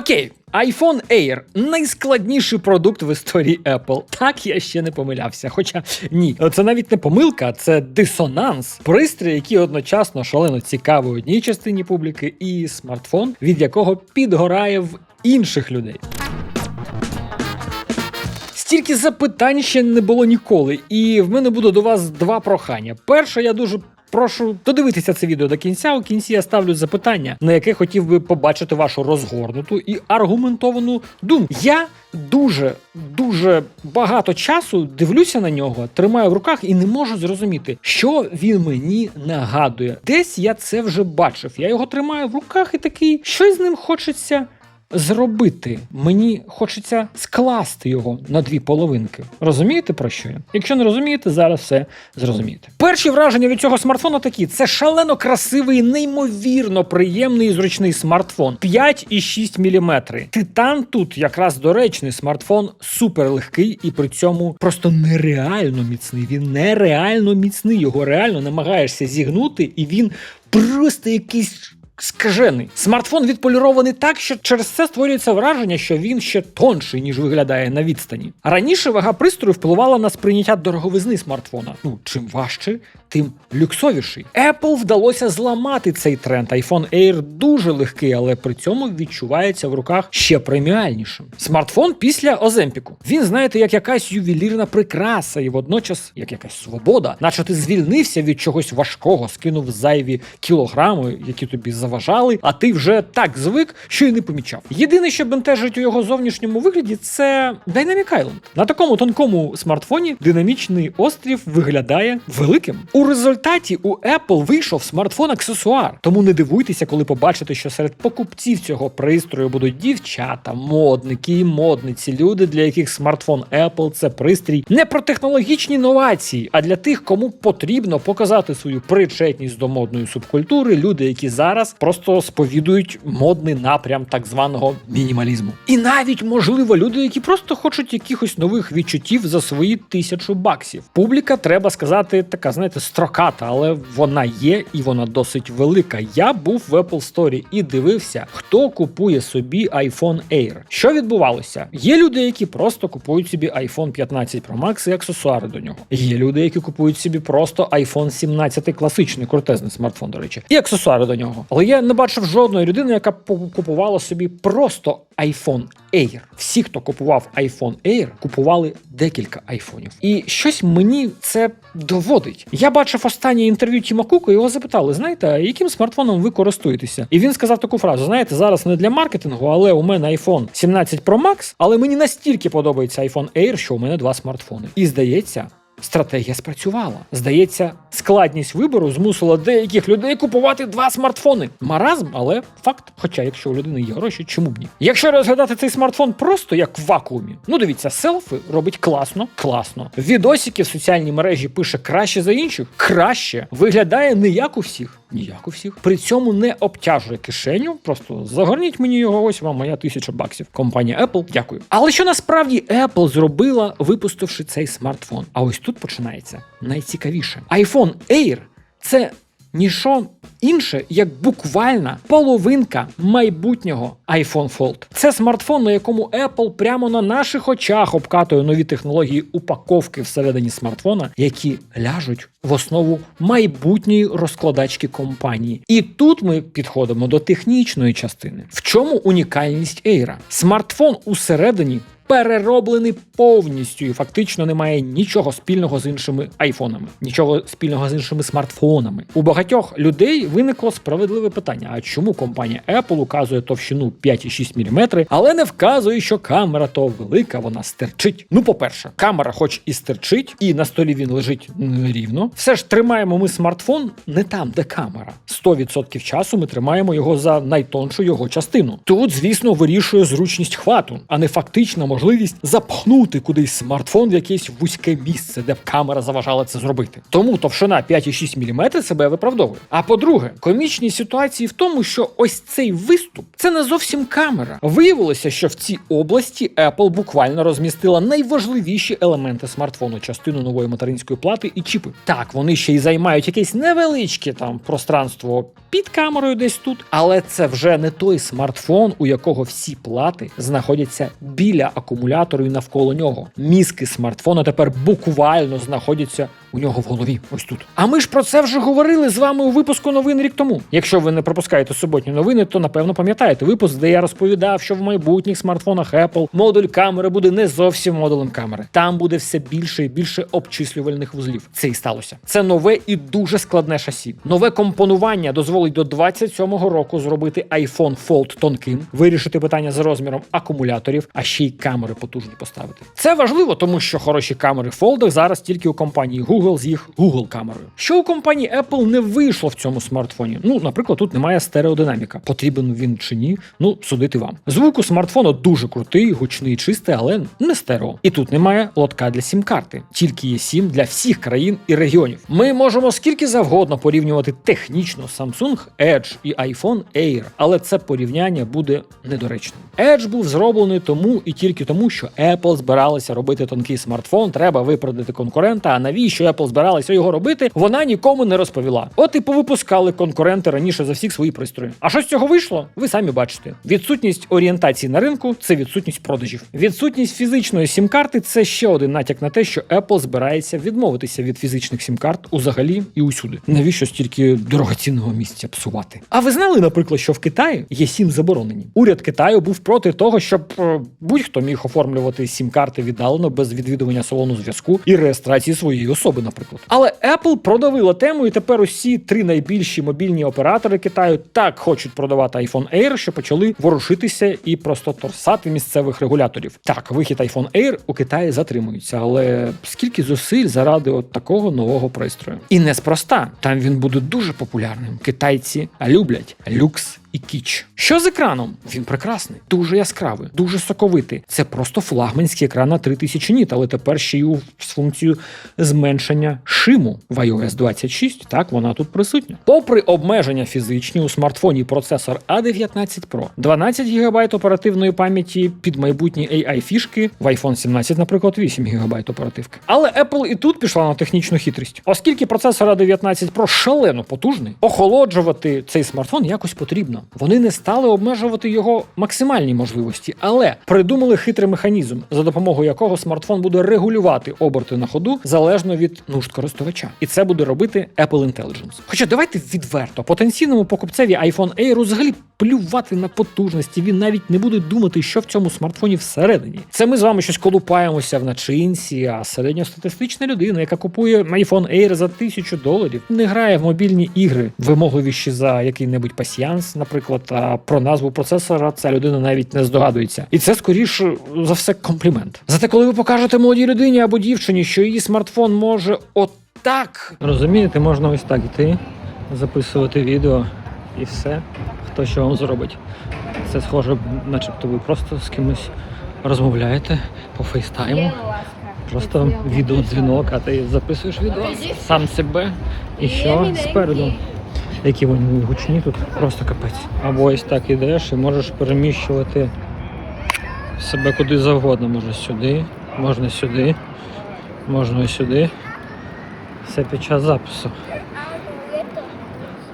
Окей, iPhone Air найскладніший продукт в історії Apple. Так я ще не помилявся. Хоча ні, це навіть не помилка, це дисонанс. Пристрій, який одночасно шалено цікавий одній частині публіки, і смартфон, від якого підгорає в інших людей. Стільки запитань ще не було ніколи, і в мене буде до вас два прохання. Перше, я дуже. Прошу додивитися це відео до кінця. У кінці я ставлю запитання, на яке хотів би побачити вашу розгорнуту і аргументовану думку. Я дуже дуже багато часу дивлюся на нього, тримаю в руках і не можу зрозуміти, що він мені нагадує. Десь я це вже бачив. Я його тримаю в руках і такий, що з ним хочеться зробити. Мені хочеться скласти його на дві половинки. Розумієте про що я? Якщо не розумієте, зараз все зрозумієте. Перші враження від цього смартфона такі: це шалено красивий, неймовірно приємний і зручний смартфон. 5,6 мм. Титан тут якраз доречний смартфон супер легкий і при цьому просто нереально міцний. Він нереально міцний. Його реально намагаєшся зігнути, і він просто якийсь. Скажений смартфон відполірований так, що через це створюється враження, що він ще тонший, ніж виглядає на відстані. Раніше вага пристрою впливала на сприйняття дороговизни смартфона. Ну чим важче, тим люксовіший. Apple вдалося зламати цей тренд. iPhone Air дуже легкий, але при цьому відчувається в руках ще преміальнішим. Смартфон після Оземпіку. Він, знаєте, як якась ювелірна прикраса, і водночас як якась свобода, наче ти звільнився від чогось важкого, скинув зайві кілограми, які тобі заважали, а ти вже так звик, що й не помічав. Єдине, що бентежить у його зовнішньому вигляді, це Dynamic Island. На такому тонкому смартфоні динамічний острів виглядає великим. У результаті у Apple вийшов смартфон-аксесуар. Тому не дивуйтеся, коли побачите, що серед покупців цього пристрою будуть дівчата, модники і модниці, люди, для яких смартфон Apple це пристрій не про технологічні новації, а для тих, кому потрібно показати свою причетність до модної субкультури, люди, які зараз просто сповідують модний напрям так званого мінімалізму. І навіть можливо люди, які просто хочуть якихось нових відчуттів за свої тисячу баксів. Публіка, треба сказати, така, знаєте, строката, але вона є і вона досить велика. Я був в Apple Store і дивився, хто купує собі iPhone Air. Що відбувалося? Є люди, які просто купують собі iPhone 15 Pro Max і аксесуари до нього. Є люди, які купують собі просто iPhone 17 класичний крутезний смартфон, до речі, і аксесуари до нього. Але я не бачив жодної людини, яка купувала собі просто iPhone Air. Всі, хто купував iPhone Air, купували декілька айфонів. І щось мені це доводить. Я бачив останнє інтерв'ю Тіма Кука, його запитали: знаєте, яким смартфоном ви користуєтеся? І він сказав таку фразу: знаєте, зараз не для маркетингу, але у мене iPhone 17 Pro Max, але мені настільки подобається iPhone Air, що у мене два смартфони. І здається. Стратегія спрацювала. Здається, складність вибору змусила деяких людей купувати два смартфони. Маразм, але факт. Хоча, якщо у людини є гроші, чому б ні? Якщо розглядати цей смартфон просто як в вакуумі, ну дивіться, селфи робить класно, класно. Відосики в соціальній мережі пише краще за інших, краще виглядає не як у всіх. Ніяк у всіх. При цьому не обтяжує кишеню. Просто загорніть мені його, ось вам моя тисяча баксів. Компанія Apple, дякую. Але що насправді Apple зробила, випустивши цей смартфон? А ось тут починається найцікавіше. iPhone Air – це ніщо інше, як буквальна половинка майбутнього iPhone Fold. Це смартфон, на якому Apple прямо на наших очах обкатує нові технології упаковки всередині смартфона, які ляжуть в основу майбутньої розкладачки компанії. І тут ми підходимо до технічної частини. В чому унікальність Air? Смартфон усередині перероблений повністю і фактично немає нічого спільного з іншими айфонами, нічого спільного з іншими смартфонами. У багатьох людей виникло справедливе питання: а чому компанія Apple указує товщину 5,6 мм, але не вказує, що камера то велика, вона стерчить. Ну, по-перше, камера, хоч і стерчить, і на столі він лежить нерівно, все ж тримаємо ми смартфон не там, де камера. 100% часу ми тримаємо його за найтоншу його частину. Тут, звісно, вирішує зручність хвату, а не фактична можливість можливість запхнути кудись смартфон в якесь вузьке місце, де б камера заважала це зробити. Тому товщина 5,6 мм себе виправдовує. А по-друге, комічні ситуації в тому, що ось цей виступ це не зовсім камера. Виявилося, що в цій області Apple буквально розмістила найважливіші елементи смартфону, частину нової материнської плати і чіпи. Так, вони ще й займають якесь невеличке там пространство під камерою десь тут, але це вже не той смартфон, у якого всі плати знаходяться біля акумулятору і навколо нього. Мізки смартфона тепер буквально знаходяться у нього в голові. Ось тут. А ми ж про це вже говорили з вами у випуску новин рік тому. Якщо ви не пропускаєте суботні новини, то напевно пам'ятаєте випуск, де я розповідав, що в майбутніх смартфонах Apple модуль камери буде не зовсім модулем камери. Там буде все більше і більше обчислювальних вузлів. Це і сталося. Це нове і дуже складне шасі. Нове компонування дозволить до 27-го року зробити iPhone Fold тонким, вирішити питання з розміром акумуляторів, а ще й камери потужні поставити. Це важливо, тому що хороші камери в фолдах зараз тільки у компанії Google з їх Google камерою. Що у компанії Apple не вийшло в цьому смартфоні? Ну, наприклад, тут немає стереодинаміка. Потрібен він чи ні? Ну, судити вам. Звук у смартфону дуже крутий, гучний, чистий, але не стерео. І тут немає лотка для сім-карти. Тільки є сім для всіх країн і регіонів. Ми можемо скільки завгодно порівнювати технічно Samsung Edge і iPhone Air, але це порівняння буде недоречним. Edge був зроблений тому і тільки тому, що Apple збиралася робити тонкий смартфон, треба випередити конкурента. А навіщо Apple збиралася його робити, вона нікому не розповіла. От і повипускали конкуренти раніше за всіх свої пристрої. А що з цього вийшло? Ви самі бачите. Відсутність орієнтації на ринку це відсутність продажів. Відсутність фізичної сім-карти це ще один натяк на те, що Apple збирається відмовитися від фізичних сім-карт узагалі і усюди. Навіщо стільки дорогоцінного місця псувати? А ви знали, наприклад, що в Китаї є сім заборонені? Уряд Китаю був проти того, щоб е, будь-хто міг оформлювати сім-карти віддалено без відвідування салону зв'язку і реєстрації своєї особи, наприклад. Але Apple продавила тему, і тепер усі три найбільші мобільні оператори Китаю так хочуть продавати iPhone Air, що почали ворушитися і просто торсати місцевих регуляторів. Так, вихід iPhone Air у Китаї затримується, але скільки зусиль заради от такого нового пристрою? І неспроста там він буде дуже популярним. Китайці люблять люкс і кіч. Що з екраном? Він прекрасний, дуже яскравий, дуже соковитий. Це просто флагманський екран на 3000 ніт, але тепер ще й з функцією зменшення шиму в iOS 26. Так, вона тут присутня. Попри обмеження фізичні у смартфоні процесор A19 Pro, 12 ГБ оперативної пам'яті під майбутні AI фішки, в iPhone 17, наприклад, 8 ГБ оперативки. Але Apple і тут пішла на технічну хитрість, оскільки процесор A19 Pro шалено потужний, охолоджувати цей смартфон якось потрібно. Вони не стали обмежувати його максимальні можливості, але придумали хитрий механізм, за допомогою якого смартфон буде регулювати оберти на ходу залежно від нужд користувача. І це буде робити Apple Intelligence. Хоча давайте відверто, потенційному покупцеві iPhone Air взагалі плювати на потужності. Він навіть не буде думати, що в цьому смартфоні всередині. Це ми з вами щось колупаємося в начинці, а середньостатистична людина, яка купує iPhone Air за тисячу доларів, не грає в мобільні ігри, вимогливіші за який-небудь пасіянс, наприклад, а про назву процесора ця людина навіть не здогадується. І це скоріше за все комплімент. Зате, коли ви покажете молодій людині або дівчині, що її смартфон може отак. Розумієте, можна ось так йти, записувати відео і все. Хто що вам зробить. Це схоже, начебто ви просто з кимось розмовляєте по фейстайму. Просто відеодзвінок, а ти записуєш відео сам себе і що спереду. Які вони гучні тут, просто капець. Або ось так ідеш і можеш переміщувати себе куди завгодно. Може сюди, можна сюди, можна сюди. Все під час запису.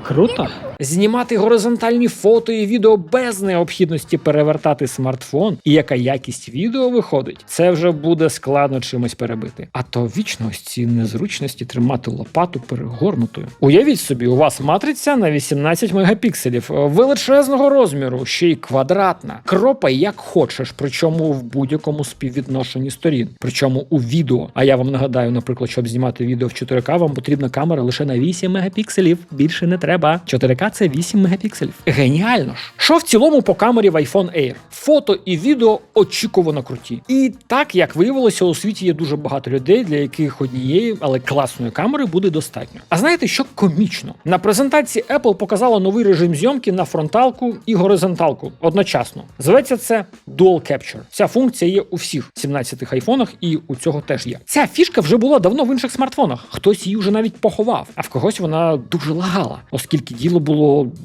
Круто. Знімати горизонтальні фото і відео без необхідності перевертати смартфон, і яка якість відео виходить, це вже буде складно чимось перебити. А то вічно ось ці незручності тримати лопату перегорнутою. Уявіть собі, у вас матриця на 18 мегапікселів величезного розміру, ще й квадратна. Кропай як хочеш, причому в будь-якому співвідношенні сторін, причому у відео. А я вам нагадаю, наприклад, щоб знімати відео в 4К, вам потрібна камера лише на 8 мегапікселів. Більше не треба. 4К це 8 мегапікселів. Геніально ж! Що в цілому по камері в iPhone Air? Фото і відео очікувано круті. І так як виявилося, у світі є дуже багато людей, для яких однієї, але класної камери буде достатньо. А знаєте, що комічно? На презентації Apple показала новий режим зйомки на фронталку і горизонталку одночасно. Зветься це Dual Capture. Ця функція є у всіх 17 айфонах, і у цього теж є. Ця фішка вже була давно в інших смартфонах. Хтось її вже навіть поховав, а в когось вона дуже лагала, оскільки діло було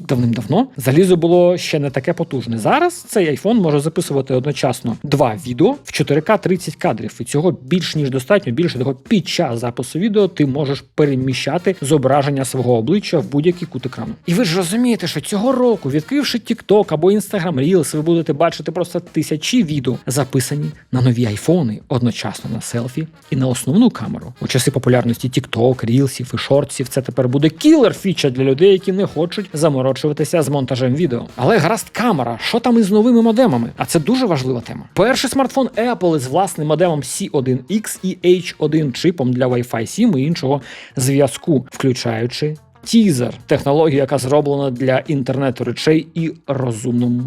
давним-давно. Залізо було ще не таке потужне. Зараз цей айфон може записувати одночасно два відео в 4К 30 кадрів, і цього більш ніж достатньо. Більше того, під час запису відео ти можеш переміщати зображення свого обличчя в будь-який кут екрану. І ви ж розумієте, що цього року, відкривши TikTok або Instagram Reels, ви будете бачити просто тисячі відео, записані на нові айфони одночасно на селфі і на основну камеру. У часи популярності TikTok, рілсів і шортсів це тепер буде кілер фіча для людей, які не хочуть заморочуватися з монтажем відео. Але гаразд камера, що там із новими модемами? А це дуже важлива тема. Перший смартфон Apple із власним модемом C1X і H1 чипом для Wi-Fi 7 і іншого зв'язку, включаючи. Тізер технологія, яка зроблена для інтернету речей і розумному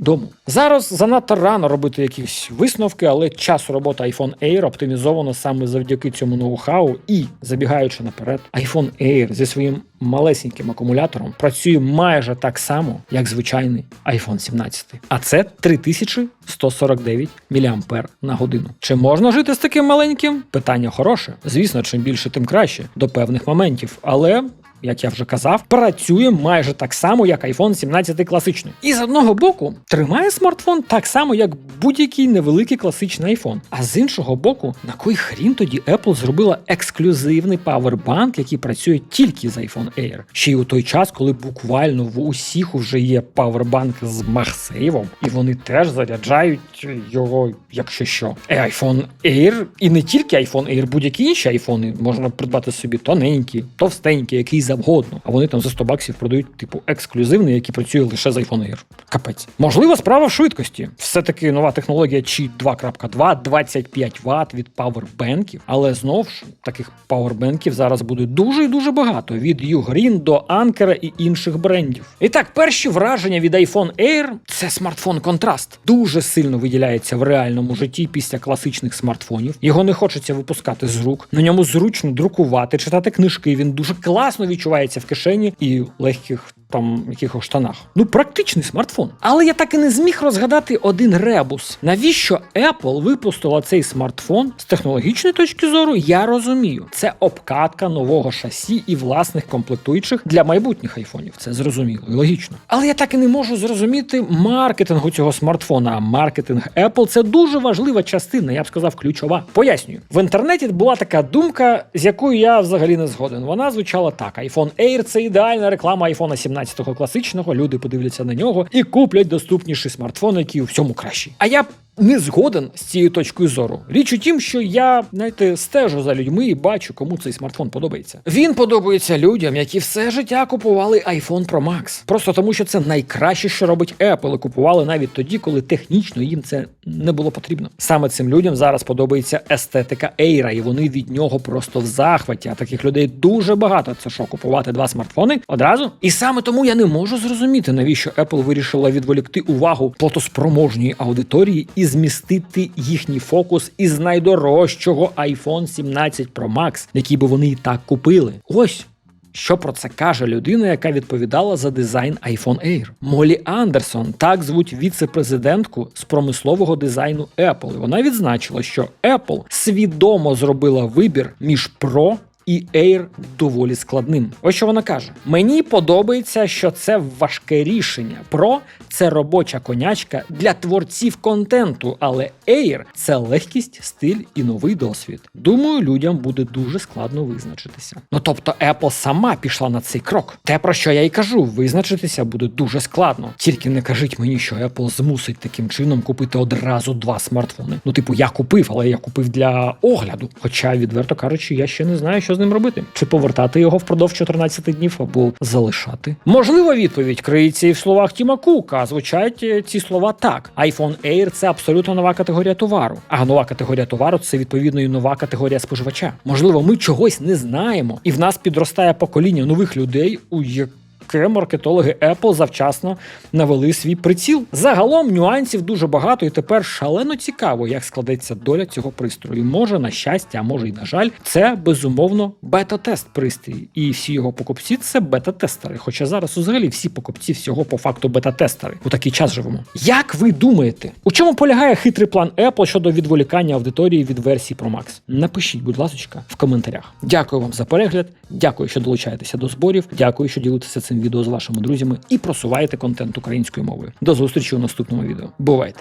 дому. Зараз занадто рано робити якісь висновки, але час роботи iPhone Air оптимізовано саме завдяки цьому ноу-хау. І забігаючи наперед, iPhone Air зі своїм малесеньким акумулятором працює майже так само, як звичайний iPhone 17. А це 3149 мА на годину. Чи можна жити з таким маленьким? Питання хороше. Звісно, чим більше, тим краще до певних моментів. Але як я вже казав, працює майже так само, як iPhone 17 класичний. І з одного боку тримає смартфон так само, як будь-який невеликий класичний iPhone. А з іншого боку, на кой хрін тоді Apple зробила ексклюзивний павербанк, який працює тільки з iPhone Air. Ще й у той час, коли буквально в усіх вже є павербанк з Магсейвом, і вони теж заряджають його, якщо що. Е, iPhone Air, і не тільки iPhone Air, будь-які інші айфони можна придбати собі тоненькі, товстенькі, який завгодно. А вони там за 100 баксів продають, типу, ексклюзивний, який працює лише з iPhone Air. Капець. Можливо, справа в швидкості. Все-таки нова технологія Qi 2.2, 25 Вт від павербенків. Але знов ж таких павербенків зараз буде дуже і дуже багато. Від Ugreen до Anker і інших брендів. І так, перші враження від iPhone Air це смартфон контраст. Дуже сильно виділяється в реальному житті після класичних смартфонів. Його не хочеться випускати з рук. На ньому зручно друкувати, читати книжки. Він дуже класно відчувається в кишені і легких там якихось штанах. Ну, практичний смартфон. Але я так і не зміг розгадати один ребус. Навіщо Apple випустила цей смартфон з технологічної точки зору? Я розумію. Це обкатка нового шасі і власних комплектуючих для майбутніх айфонів. Це зрозуміло і логічно. Але я так і не можу зрозуміти маркетингу цього смартфона. А маркетинг Apple це дуже важлива частина, я б сказав, ключова. Пояснюю, в інтернеті була така думка, з якою я взагалі не згоден. Вона звучала так: iPhone Air це ідеальна реклама iPhone 17 17-го класичного, люди подивляться на нього і куплять доступніші смартфон, які у всьому кращі. А я не згоден з цією точкою зору. Річ у тім, що я знаєте, стежу за людьми і бачу, кому цей смартфон подобається. Він подобається людям, які все життя купували iPhone Pro Max. Просто тому, що це найкраще, що робить Apple. і Купували навіть тоді, коли технічно їм це не було потрібно. Саме цим людям зараз подобається естетика Air, і вони від нього просто в захваті. А таких людей дуже багато. Це що, купувати два смартфони одразу? І саме тому я не можу зрозуміти, навіщо Apple вирішила відволікти увагу платоспроможньої аудиторії і змістити їхній фокус із найдорожчого iPhone 17 Pro Max, який би вони і так купили. Ось. Що про це каже людина, яка відповідала за дизайн iPhone Air? Молі Андерсон, так звуть віце-президентку з промислового дизайну Apple. І Вона відзначила, що Apple свідомо зробила вибір між Pro і Air доволі складним. Ось що вона каже: мені подобається, що це важке рішення. Pro – це робоча конячка для творців контенту, але Air – це легкість, стиль і новий досвід. Думаю, людям буде дуже складно визначитися. Ну тобто, Apple сама пішла на цей крок. Те про що я й кажу, визначитися буде дуже складно. Тільки не кажіть мені, що Apple змусить таким чином купити одразу два смартфони. Ну, типу, я купив, але я купив для огляду. Хоча, відверто кажучи, я ще не знаю, що з ним робити: чи повертати його впродовж 14 днів або залишати. Можлива відповідь криється і в словах Тіма Кука. Звучать е, ці слова так: iPhone Air – це абсолютно нова категорія товару. А нова категорія товару це відповідно і нова категорія споживача. Можливо, ми чогось не знаємо, і в нас підростає покоління нових людей, у яких таке маркетологи Apple завчасно навели свій приціл. Загалом нюансів дуже багато, і тепер шалено цікаво, як складеться доля цього пристрою. Може, на щастя, а може й на жаль, це безумовно бета-тест пристрій, і всі його покупці це бета-тестери. Хоча зараз взагалі всі покупці всього по факту бета-тестери. У такий час живемо. Як ви думаєте, у чому полягає хитрий план Apple щодо відволікання аудиторії від версії Pro Max? Напишіть, будь ласка, в коментарях. Дякую вам за перегляд. Дякую, що долучаєтеся до зборів. Дякую, що ділитеся цим відео з вашими друзями і просуваєте контент українською мовою. До зустрічі у наступному відео. Бувайте!